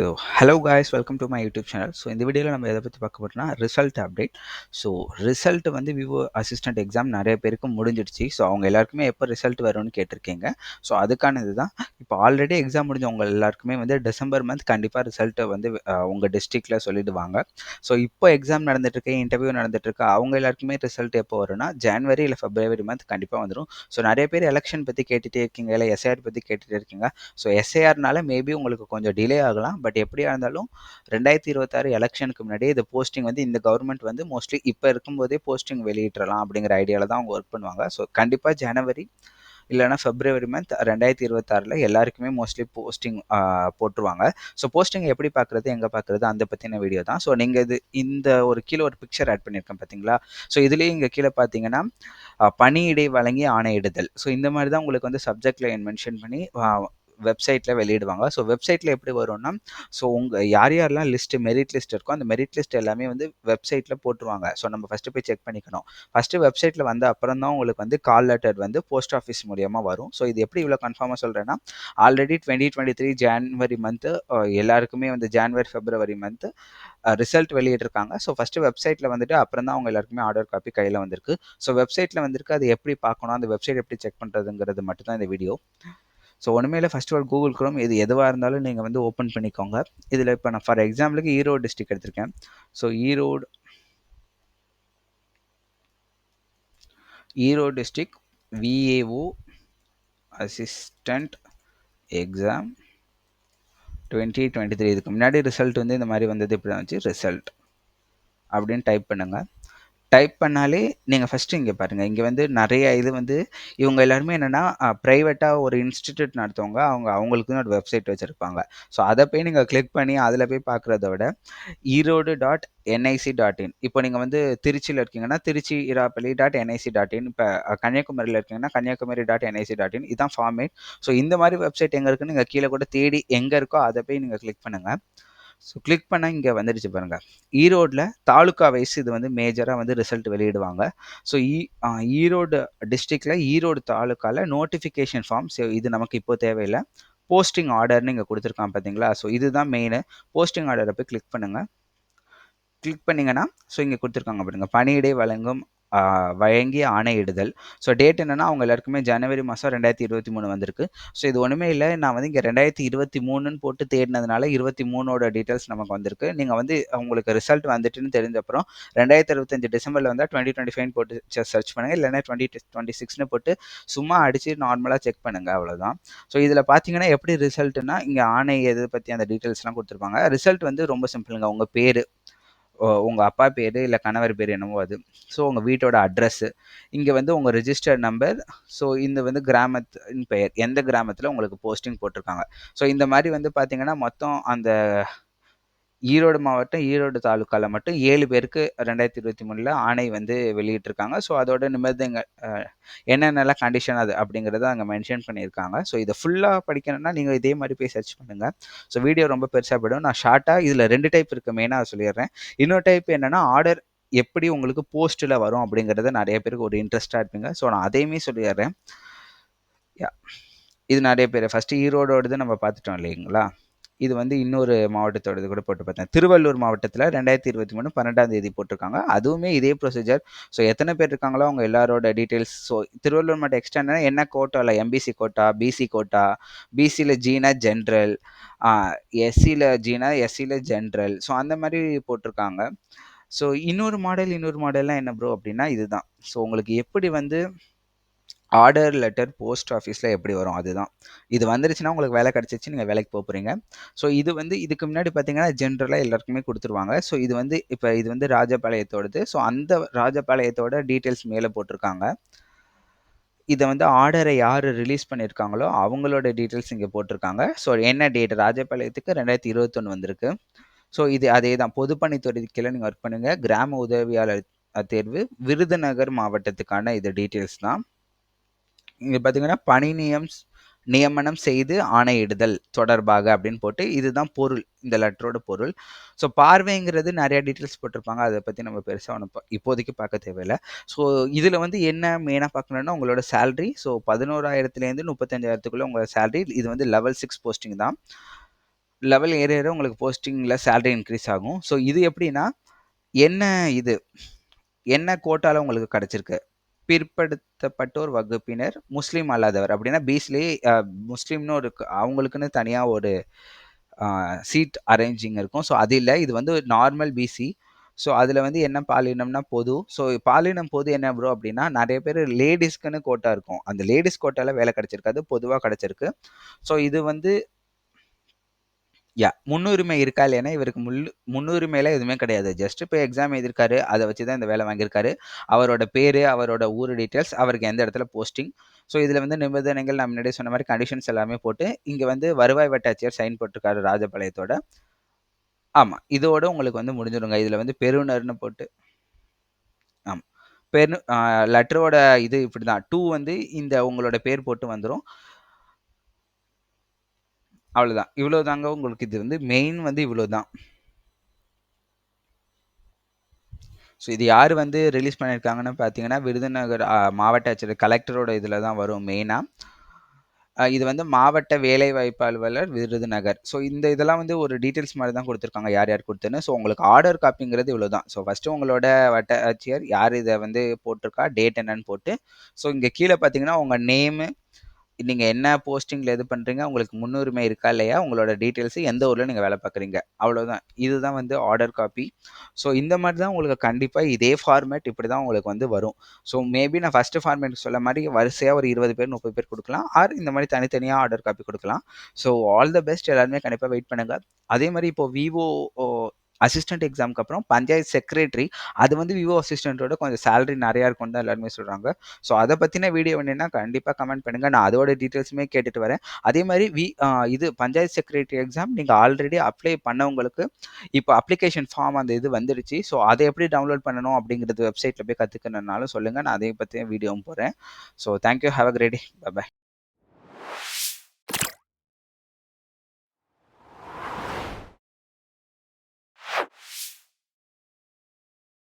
So hello guys welcome to my YouTube channel so இந்த வீடியோவில் நம்ம எதை பற்றி பார்க்க போகிறோம்னா ரிசல்ட் அப்டேட் ஸோ ரிசல்ட் வந்து விவோ அசிஸ்டன்ட் எக்ஸாம் நிறைய பேருக்கு முடிஞ்சிடுச்சு. ஸோ அவங்க எல்லாருக்குமே எப்போ ரிசல்ட் வரும்னு கேட்டிருக்கீங்க. ஸோ அதுக்கான இதுதான் இப்போ ஆல்ரெடி எக்ஸாம் முடிஞ்சவங்க எல்லாருக்குமே வந்து டிசம்பர் மந்த் கண்டிப்பாக ரிசல்ட்டை வந்து உங்கள் டிஸ்ட்ரிக்டில் சொல்லிடுவாங்க. ஸோ இப்போ எக்ஸாம் நடந்துட்டுருக்கு இன்டர்வியூ நடந்துட்டுருக்கு. அவங்க எல்லாருக்குமே ரிசல்ட் எப்போ வரும்னா ஜான்வரி இல்லை ஃபெப்ரவரி மந்த் கண்டிப்பாக வந்துடும் ஸோ நிறைய பேர் எலெக்ஷன் பற்றி கேட்டுகிட்டே இருக்கீங்க இல்லை எஸ்ஐஆர் பற்றி கேட்டுகிட்டே இருக்கீங்க. ஸோ எஸ்ஐஆர்னால மேபி உங்களுக்கு கொஞ்சம் டிலே ஆகலாம். பட் பட் எப்படியா இருந்தாலும் ரெண்டாயிரத்தி இருபத்தாறு எலெக்ஷனுக்கு முன்னாடி இந்த போஸ்டிங் வந்து இந்த கவர்மெண்ட் வந்து மோஸ்ட்லி இப்போ இருக்கும்போதே போஸ்டிங் வெளியிடலாம் அப்படிங்கிற ஐடியாவில் தான் அவங்க ஒர்க் பண்ணுவாங்க. ஸோ கண்டிப்பாக ஜனவரி இல்லைனா ஃபெப்ரவரி மந்த் ரெண்டாயிரத்தி இருபத்தாறில் எல்லாருக்குமே மோஸ்ட்லி போஸ்டிங் போட்டுருவாங்க. ஸோ போஸ்டிங் எப்படி பார்க்குறது எங்கே பார்க்குறது அந்த பற்றின வீடியோ தான். ஸோ நீங்கள் இது இந்த ஒரு கீழே ஒரு பிக்சர் ஆட் பண்ணியிருக்கேன் பார்த்தீங்களா ஸோ இதுலேயே இங்கே கீழே பார்த்தீங்கன்னா பணியிடை வழங்கி ஆணையிடுதல். ஸோ இந்த மாதிரி தான் உங்களுக்கு வந்து சப்ஜெக்டில் மென்ஷன் பண்ணி வெப்சைட்டில் வெளியிடுவாங்க. ஸோ வெப்சைட்டில் எப்படி வரும்னா ஸோ உங்கள் யார் யாரெல்லாம் லிஸ்ட்டு மெரிட் லிஸ்ட் இருக்கோ அந்த மெரிட் லிஸ்ட் எல்லாமே வந்து வெப்சைட்டில் போட்டுருவாங்க. ஸோ நம்ம ஃபஸ்ட்டு போய் செக் பண்ணிக்கணும். ஃபஸ்ட்டு வெப்சைட்டில் வந்த அப்புறம் தான் உங்களுக்கு வந்து கால் லெட்டர் வந்து போஸ்ட் ஆஃபீஸ் மூலியமாக வரும். ஸோ இது எப்படி இவ்வளோ கன்ஃபார்மாக சொல்கிறேன்னா already twenty twenty three January month எல்லாருக்குமே வந்து ஜான்வரி ஃபெப்ரவரி மந்த்து ரிசல்ட் வெளியிட்டிருக்காங்க. ஸோ ஃபஸ்ட்டு வெப்சைட்டில் வந்துட்டு அப்புறம் தான் அவங்க எல்லாருக்குமே ஆர்டர் காப்பி கையில் வந்திருக்கு. ஸோ வெப்சைட்டில் வந்திருக்கு அது எப்படி பார்க்கணும் அந்த வெப்சைட் எப்படி செக் பண்ணுறதுங்கிறது மட்டும்தான் இந்த வீடியோ ஸோ ஒன்றுமே இல்லை. First of all Google Chrome இது எதுவாக இருந்தாலும் நீங்கள் வந்து ஓப்பன் பண்ணிக்கோங்க. இதில் இப்போ நான் ஃபார் எக்ஸாம்பிளுக்கு ஈரோடு டிஸ்ட்ரிக் எடுத்திருக்கேன். So Erode Erode district VAO assistant exam twenty twenty three இதுக்கு முன்னாடி ரிசல்ட் வந்து இந்த மாதிரி வந்தது இப்படி தான் வச்சு ரிசல்ட் அப்படின்னு டைப் பண்ணுங்கள் டைப் பண்ணாலே நீங்கள் ஃபஸ்ட்டு இங்கே பாருங்கள் இங்கே வந்து நிறைய இது வந்து இவங்க எல்லாருமே என்னென்னா ப்ரைவேட்டாக ஒரு இன்ஸ்டிடியூட் நடத்துவங்க. அவங்க அவங்களுக்குன்னு ஒரு வெப்சைட் வச்சுருப்பாங்க. ஸோ அதை போய் நீங்கள் கிளிக் பண்ணி அதில் போய் பார்க்குறத விட Erode dot NIC dot in இப்போ நீங்கள் வந்து திருச்சியில் இருக்கீங்கன்னா Tiruchirappalli dot NIC dot in இப்போ கன்னியாகுமரியில் இருக்கீங்கன்னா Kanyakumari dot NIC dot in இதான் ஃபார்மேட் ஸோ இந்த மாதிரி வெப்சைட் எங்கே இருக்குன்னு நீங்கள் கீழே கூட தேடி எங்கே இருக்கோ அதை போய் நீங்கள் கிளிக் பண்ணுங்கள் ஸோ கிளிக் பண்ணால் இங்கே வந்துடுச்சு பாருங்கள் ஈரோடில் தாலுக்கா வைஸ் இது வந்து மேஜராக வந்து ரிசல்ட் வெளியிடுவாங்க. ஸோ ஈ ஈரோடு டிஸ்ட்ரிக்டில் ஈரோடு தாலுக்காவில் நோட்டிஃபிகேஷன் ஃபார்ம் இது நமக்கு இப்போ தேவையில்லை. போஸ்டிங் ஆர்டர்னு இங்கே கொடுத்துருக்கான் பார்த்தீங்களா ஸோ இதுதான் மெயின் போஸ்டிங் ஆர்டரை போய் கிளிக் பண்ணுங்கள் கிளிக் பண்ணிங்கன்னா ஸோ இங்கே கொடுத்துருக்காங்க பாருங்கள் பணியிடை வழங்கும் வழங்கி ஆணையிடுதல். ஸோ டேட் என்னென்னா அவங்க எல்லாருக்குமே ஜனவரி மாதம் ரெண்டாயிரத்தி இருபத்தி மூணு வந்திருக்கு. ஸோ இது ஒன்றுமே இல்லை. நான் வந்து இங்கே ரெண்டாயிரத்தி இருபத்தி மூணுன்னு போட்டு தேடினதுனால இருபத்தி மூணோட டீட்டெயில்ஸ் நமக்கு வந்திருக்கு. நீங்கள் வந்து உங்களுக்கு ரிசல்ட் வந்துட்டுன்னு தெரிஞ்ச அப்புறம் ரெண்டாயிரத்தி இருபத்தஞ்சு டிசம்பரில் வந்தால் டுவெண்ட்டி டுவெண்ட்டி ஃபைவ் போட்டு சர்ச் பண்ணுங்கள் இல்லைன்னா டுவெண்ட்டி டுவெண்ட்டி சிக்ஸ்னு போட்டு சும்மா அடித்து நார்மலாக செக் பண்ணுங்கள் அவ்வளோதான் ஸோ இதில் பார்த்தீங்கன்னா எப்படி ரிசல்ட்னா இங்கே ஆணை எது பற்றி அந்த டீட்டெயில்ஸ்லாம் கொடுத்துருப்பாங்க. ரிசல்ட் வந்து ரொம்ப சிம்பிளுங்க உங்கள் பேர் உங்கள் அப்பா பேர் இல்லை கணவர் பேர் என்னவோ அது. ஸோ உங்கள் வீட்டோட அட்ரஸ்ஸு இங்கே வந்து உங்கள் ரிஜிஸ்டர்ட் நம்பர் ஸோ இந்த வந்து கிராமத்தின் பெயர். எந்த கிராமத்தில் உங்களுக்கு போஸ்டிங் போட்டிருக்காங்க? ஸோ இந்த மாதிரி வந்து பார்த்தீங்கன்னா மொத்தம் அந்த ஈரோடு மாவட்டம் ஈரோடு தாலுக்காவில் மட்டும் ஏழு பேருக்கு ரெண்டாயிரத்தி இருபத்தி மூணில் ஆணை வந்து வெளியிட்டிருக்காங்க. ஸோ அதோட நிமிர்ந்தங்க என்னென்னலாம் கண்டிஷன் அது அப்படிங்கிறத அங்கே மென்ஷன் பண்ணியிருக்காங்க. ஸோ இதை ஃபுல்லாக படிக்கணும்னா நீங்கள் இதே மாதிரி போய் சர்ச் பண்ணுங்கள் ஸோ வீடியோ ரொம்ப பெருசாக போயிடும். நான் ஷார்ட்டாக இதில் ரெண்டு டைப் இருக்குது மெயினாக சொல்லிடுறேன். இன்னொரு டைப் என்னென்னா ஆர்டர் எப்படி உங்களுக்கு போஸ்ட்டில் வரும் அப்படிங்கிறத நிறைய பேருக்கு ஒரு இன்ட்ரெஸ்ட்டாக இருப்பீங்க. ஸோ நான் அதையுமே சொல்லிடுறேன். யா இது நிறைய பேர். ஃபஸ்ட்டு ஈரோடோடது நம்ம பார்த்துட்டோம் இல்லைங்களா? இது வந்து இன்னொரு மாவட்டத்தோடது கூட போட்டு பார்த்தேன். திருவள்ளூர் மாவட்டத்தில் ரெண்டாயிரத்தி இருபத்தி மூணு பன்னெண்டாம் தேதி போட்டிருக்காங்க. அதுவுமே இதே ப்ரொசீஜர் ஸோ எத்தனை பேர் இருக்காங்களோ அவங்க எல்லாரோட டீட்டெயில்ஸ் ஸோ திருவள்ளூர் மாவட்டம் எக்ஸ்டெண்டா என்ன கோட்டாவில் எம்பிசி கோட்டா பிசி கோட்டா பிசியில் ஜீனா ஜென்ரல் எஸ்சியில் ஜீனா எஸ்சியில் ஜென்ரல் ஸோ அந்த மாதிரி போட்டிருக்காங்க. ஸோ இன்னொரு மாடல் இன்னொரு மாடல்லாம் என்ன ப்ரோ அப்படின்னா இதுதான். ஸோ உங்களுக்கு எப்படி வந்து ஆர்டர் லெட்டர் போஸ்ட் ஆஃபீஸில் எப்படி வரும்? அதுதான். இது வந்துருச்சுன்னா உங்களுக்கு வேலை கிடச்சிச்சு நீங்கள் வேலைக்கு போக போகிறீங்க ஸோ இது வந்து இதுக்கு முன்னாடி பார்த்தீங்கன்னா ஜென்ரலாக எல்லாருக்குமே கொடுத்துருவாங்க. ஸோ இது வந்து இப்போ இது வந்து ராஜபாளையத்தோடது. ஸோ அந்த ராஜபாளையத்தோட டீட்டெயில்ஸ் மேலே போட்டிருக்காங்க. இதை வந்து ஆர்டரை யார் ரிலீஸ் பண்ணியிருக்காங்களோ அவங்களோட டீட்டெயில்ஸ் இங்கே போட்டிருக்காங்க. ஸோ என்ன டேட் ராஜபாளையத்துக்கு ரெண்டாயிரத்தி இருபத்தொன்று வந்திருக்கு. ஸோ இது அதே தான் பொதுப்பணித்துறை கீழே நீங்கள் ஒர்க் பண்ணுங்கள் கிராம உதவியாளர் தேர்வு. விருதுநகர் மாவட்டத்துக்கான இது டீட்டெயில்ஸ் தான். இங்கே பார்த்தீங்கன்னா பணி நியம் நியமனம் செய்து ஆணையிடுதல் தொடர்பாக அப்படின்னு போட்டு இதுதான் பொருள் இந்த லெட்டரோட பொருள். ஸோ பார்வைங்கிறது நிறைய டீட்டெயில்ஸ் போட்டிருப்பாங்க. அதை பற்றி நம்ம பெருசாக ஒன்று இப்போதைக்கு பார்க்க தேவையில்லை. ஸோ இதில் வந்து என்ன மெயினாக பார்க்கணுன்னா உங்களோட சேலரி ஸோ பதினோராயிரத்துலேருந்து முப்பத்தஞ்சாயிரத்துக்குள்ளே உங்களோட சேலரி இது வந்து லெவல் சிக்ஸ் போஸ்டிங் தான். லெவல் ஏற உங்களுக்கு போஸ்டிங்கில் சேலரி இன்க்ரீஸ் ஆகும். ஸோ இது எப்படின்னா என்ன இது? என்ன கோட்டாவில் உங்களுக்கு கிடச்சிருக்கு? பிற்படுத்தப்பட்டோர் வகுப்பினர் முஸ்லீம் அல்லாதவர். அப்படின்னா பீஸ்லேயே முஸ்லீம்னு ஒரு அவங்களுக்குன்னு தனியாக ஒரு சீட் அரேஞ்சிங் இருக்கும். ஸோ அது இல்லை. இது வந்து நார்மல் பிசி ஸோ அதில் வந்து என்ன பாலினம்னா பொது. ஸோ பாலினம் பொது என்ன ப்ரோ அப்படின்னா நிறைய பேர் லேடிஸ்க்குன்னு கோட்டா இருக்கும். அந்த லேடிஸ் கோட்டாவில் வேலை கிடச்சிருக்காது. பொதுவாக கிடச்சிருக்கு. ஸோ இது வந்து யா முன்னுரிமை இருக்கா இல்லைன்னா இவருக்கு முள் முன்னுரிமையெல்லாம் எதுவுமே கிடையாது. ஜஸ்ட் இப்போ எக்ஸாம் எழுதிருக்காரு அதை வச்சு தான் இந்த வேலை வாங்கியிருக்காரு. அவரோட பேர் அவரோட ஊர் டீட்டெயில்ஸ் அவருக்கு எந்த இடத்துல போஸ்டிங் ஸோ இதில் வந்து நிபந்தனைகள் நான் முன்னாடியே சொன்ன மாதிரி கண்டிஷன்ஸ் எல்லாமே போட்டு இங்கே வந்து வருவாய் வட்டாட்சியர் சைன் போட்டிருக்காரு ராஜபாளையத்தோட. ஆமாம் இதோட உங்களுக்கு வந்து முடிஞ்சிடுங்க இதில் வந்து பெருநர்னு போட்டு. ஆமாம் பெரு லெட்டரோட இது இப்படி தான் டூ வந்து இந்த உங்களோட பேர் போட்டு வந்துடும் அவ்வளோதான் இவ்வளோ தாங்க உங்களுக்கு இது வந்து மெயின் வந்து இவ்வளோ தான் ஸோ இது யார் வந்து ரிலீஸ் பண்ணியிருக்காங்கன்னு பார்த்தீங்கன்னா விருதுநகர் மாவட்ட ஆட்சியர் கலெக்டரோட இதில் தான் வரும் மெயினாக இது வந்து மாவட்ட வேலைவாய்ப்பு அலுவலர் விருதுநகர். ஸோ இந்த இதெல்லாம் வந்து ஒரு டீட்டெயில்ஸ் மாதிரி தான் கொடுத்துருக்காங்க யார் யார் கொடுத்துன்னு. ஸோ உங்களுக்கு ஆர்டர் காப்பிங்கிறது இவ்வளோ தான் ஸோ ஃபஸ்ட்டு உங்களோட வட்ட ஆட்சியர் யார் இதை வந்து போட்டிருக்கா டேட் என்னன்னு போட்டு. ஸோ இங்கே கீழே பார்த்தீங்கன்னா உங்கள் நேமு நீங்கள் என்ன போஸ்டிங்கில் இது பண்ணுறீங்க உங்களுக்கு முன்னுரிமை இருக்கா இல்லையா? உங்களோட டீட்டெயில்ஸு எந்த ஊரில் நீங்கள் வேலை பார்க்குறீங்க? அவ்வளோதான் இதுதான் வந்து ஆர்டர் காப்பி ஸோ இந்த மாதிரி தான் உங்களுக்கு கண்டிப்பாக இதே ஃபார்மேட் இப்படி தான் உங்களுக்கு வந்து வரும். ஸோ மேபி நான் ஃபஸ்ட்டு ஃபார்மேட் சொல்ல மாதிரி வரிசையாக ஒரு இருபது பேர் முப்பது பேர் கொடுக்கலாம். ஆர் இந்த மாதிரி தனித்தனியாக ஆர்டர் காப்பி கொடுக்கலாம். ஸோ ஆல் த பெஸ்ட் எல்லாருமே கண்டிப்பாக வெயிட் பண்ணுங்கள் அதே மாதிரி இப்போ விவோ அசிஸ்டன்ட் எக்ஸாமுக்கு அப்புறம் பஞ்சாயத்து செக்ரட்டரி அது வந்து விவோ அசிஸ்டண்ட்டோட கொஞ்சம் சேலரி நிறையா இருக்கும் தான் எல்லாருமே சொல்கிறாங்க ஸோ அதை பற்றின வீடியோ வேணுன்னா கண்டிப்பாக கமெண்ட் பண்ணுங்கள் நான் அதோட டீட்டெயில்ஸுமே கேட்டுட்டு வரேன். அதே மாதிரி வி இது பஞ்சாயத்து செக்ரட்டரி எக்ஸாம் நீங்கள் ஆல்ரெடி அப்ளை பண்ணவங்களுக்கு இப்போ அப்ளிகேஷன் ஃபார்ம் அந்த இது வந்துடுச்சு. ஸோ அதை எப்படி டவுன்லோட் பண்ணணும் அப்படிங்கிறது வெப்சைட்டில் போய் கற்றுக்கணுன்னாலும் சொல்லுங்கள் நான் அதை பற்றின வீடியோவும் போகிறேன் so thank you have a great bye